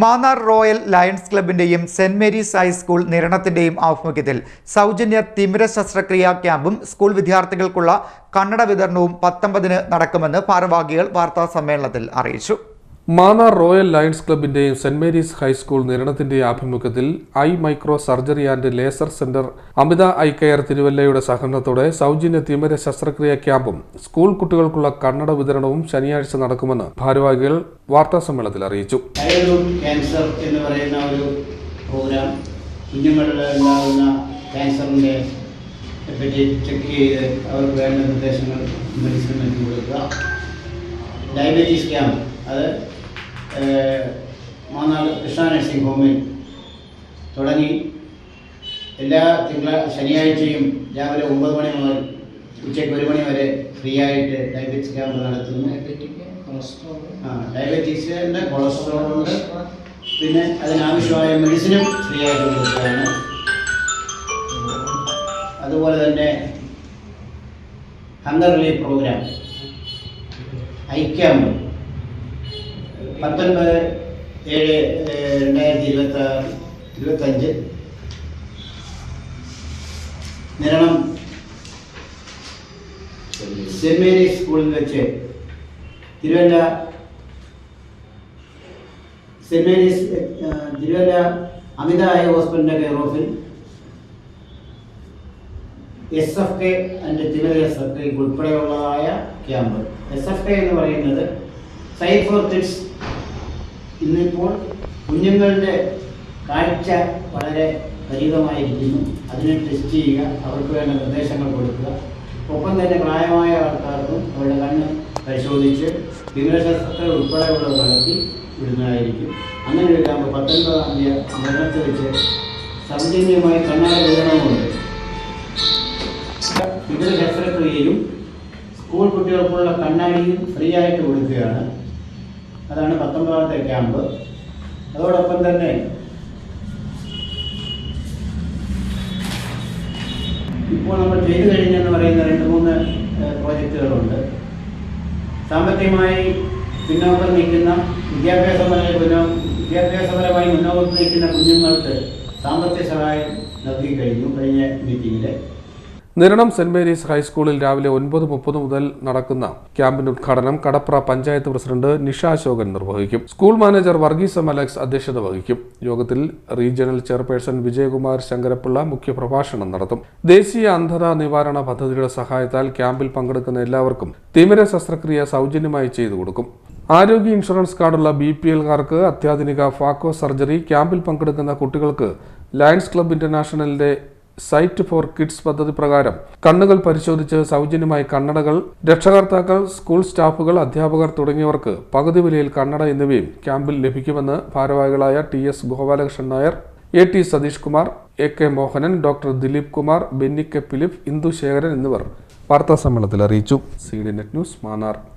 Mannar Royal Lions ക്ലബിന്റെയും Saint Mary's high school നിരണത്തിന്റെയും ആഭിമുഖ്യത്തിൽ സൗജന്യ തിമിര ശസ്ത്രക്രിയാ ക്യാമ്പും സ്കൂൾ വിദ്യാർത്ഥികൾക്കുള്ള കണ്ണട വിതരണവും പത്തൊമ്പതിന് നടക്കുമെന്ന് ഭാരവാഹികൾ വാർത്താ സമ്മേളനത്തിൽ അറിയിച്ചു. മാന്നാർ റോയൽ ലയൺസ് ക്ലബിന്റെയും സെന്റ് മേരീസ് ഹൈസ്കൂൾ നിരണത്തിന്റെ ആഭിമുഖ്യത്തിൽ eye micro surgery and laser centre Amitha eye care തിരുവല്ലയുടെ സഹകരണത്തോടെ സൗജന്യ തിമര ശസ്ത്രക്രിയ ക്യാമ്പും സ്കൂൾ കുട്ടികൾക്കുള്ള കണ്ണട വിതരണവും ശനിയാഴ്ച നടക്കുമെന്ന് ഭാരവാഹികൾ വാർത്താ സമ്മേളനത്തിൽ അറിയിച്ചു എന്ന് പറയുന്ന ഒരു പ്രോഗ്രാം കൊടുക്കുക. ക്യാമ്പ് അത് മാന്നാട് കൃഷ്ണ നഴ്സിംഗ് ഹോമിൽ തുടങ്ങി. എല്ലാ തിങ്കള ശനിയാഴ്ചയും രാവിലെ ഒമ്പത് മണി മുതൽ ഉച്ചയ്ക്ക് ഒരു മണി വരെ ഫ്രീ ആയിട്ട് ഡയബറ്റീസ് ക്യാമ്പ് നടത്തുന്നു. ആ ഡയബറ്റീസിന്റെ കൊളസ്ട്രോൾ ഉണ്ട്. പിന്നെ അതിനാവശ്യമായ മെഡിസിനും ഫ്രീ ആയിട്ട് കൊടുക്കുകയാണ് അതുപോലെ തന്നെ ഹങ്കർ റിലീഫ് പ്രോഗ്രാം. ഐക്യാമ്പ് പത്തൊൻപത് ഏഴ് രണ്ടായിരത്തി ഇരുപത്തി ഇരുപത്തഞ്ച്. നിരണം. സെന്റ് മേരീസ് സ്കൂളിൽ വെച്ച് Thiruvalla Saint Mary's Thiruvalla Amitha eye ഹോസ്പിറ്റലിന്റെ കെയർ ഓഫിൽ S F K and Thiruvalla S F K ഉൾപ്പെടെയുള്ളതായ camp. S F K എന്ന് പറയുന്നത് സൈഡ് ഫോർ കിഡ്സ് ഇന്നിപ്പോൾ കുഞ്ഞുങ്ങളുടെ കാഴ്ച വളരെ പരിമിതമായിരിക്കുന്നു അതിനെ ടെസ്റ്റ് ചെയ്യുക അവർക്ക് വേണ്ട നിർദ്ദേശങ്ങൾ കൊടുക്കുക. ഒപ്പം തന്നെ പ്രായമായ ആൾക്കാർക്കും അവരുടെ കണ്ണ് പരിശോധിച്ച് വിവരശാസ്ത്രങ്ങൾ ഉൾപ്പെടെയുള്ളത് നടത്തി വിടുന്നതായിരിക്കും. അങ്ങനെ ഒരു ക്യാമ്പ് പത്തൊൻപതാം തീയതി മരണത്തിൽ വെച്ച് സൗജന്യമായി കണ്ണാട വിതരണമുണ്ട് വിവിധ ശസ്ത്രക്രിയയും സ്കൂൾ കുട്ടികൾക്കുള്ള കണ്ണാടിയും ഫ്രീ ആയിട്ട് കൊടുക്കുകയാണ്. അതാണ് പത്തൊമ്പതാമത്തെ ക്യാമ്പ്. അതോടൊപ്പം തന്നെ ഇപ്പോൾ നമ്മൾ ചെയ്തു കഴിഞ്ഞെന്ന് പറയുന്ന രണ്ട് മൂന്ന് പ്രോജക്റ്റുകളുണ്ട്. സാമ്പത്തികമായി പിന്നോക്കം നിൽക്കുന്ന വിദ്യാഭ്യാസപരമായി വിദ്യാഭ്യാസപരമായി മുന്നോട്ട് നിൽക്കുന്ന കുഞ്ഞുങ്ങൾക്ക് സാമ്പത്തിക സഹായം നൽകി കഴിഞ്ഞു കഴിഞ്ഞ മീറ്റിങ്ങിൽ നിരണം സെന്റ് മേരീസ് ഹൈസ്കൂളിൽ രാവിലെ ഒൻപത് മുപ്പത് മുതൽ നടക്കുന്ന ക്യാമ്പിന്റെ ഉദ്ഘാടനം കടപ്ര പഞ്ചായത്ത് പ്രസിഡന്റ് നിഷ അശോകൻ നിർവഹിക്കും. School manager Varghese M Alex അധ്യക്ഷത വഹിക്കും. യോഗത്തിൽ റീജിയണൽ ചെയർപേഴ്സൺ വിജയകുമാർ ശങ്കരപ്പിള്ള മുഖ്യപ്രഭാഷണം നടത്തും. ദേശീയ അന്ധത നിവാരണ പദ്ധതിയുടെ സഹായത്താൽ ക്യാമ്പിൽ പങ്കെടുക്കുന്ന എല്ലാവർക്കും തിമിര ശസ്ത്രക്രിയ സൗജന്യമായി ചെയ്തു കൊടുക്കും. ആരോഗ്യ ഇൻഷുറൻസ് കാർഡുള്ള ബി പി എൽകാർക്ക് അത്യാധുനിക ഫാക്കോ സർജറി ക്യാമ്പിൽ പങ്കെടുക്കുന്ന കുട്ടികൾക്ക് ലയൺസ് ക്ലബ് ഇന്റർനാഷണലിന്റെ സൈറ്റ് ഫോർ കിഡ്സ് പദ്ധതി പ്രകാരം കണ്ണുകൾ പരിശോധിച്ച് സൗജന്യമായി കണ്ണടകൾ രക്ഷകർത്താക്കൾ സ്കൂൾ സ്റ്റാഫുകൾ അധ്യാപകർ തുടങ്ങിയവർക്ക് പകുതി വിലയിൽ കണ്ണട എന്നിവയും ക്യാമ്പിൽ ലഭിക്കുമെന്ന് ഭാരവാഹികളായ T S Gopalakrishnan Nair A T Satheesh Kumar A K Mohanan doctor Dileep Kumar Benny K Philip Indu Sekharan എന്നിവർ വാർത്താ സമ്മേളനത്തിൽ അറിയിച്ചു. C D net news Mannar.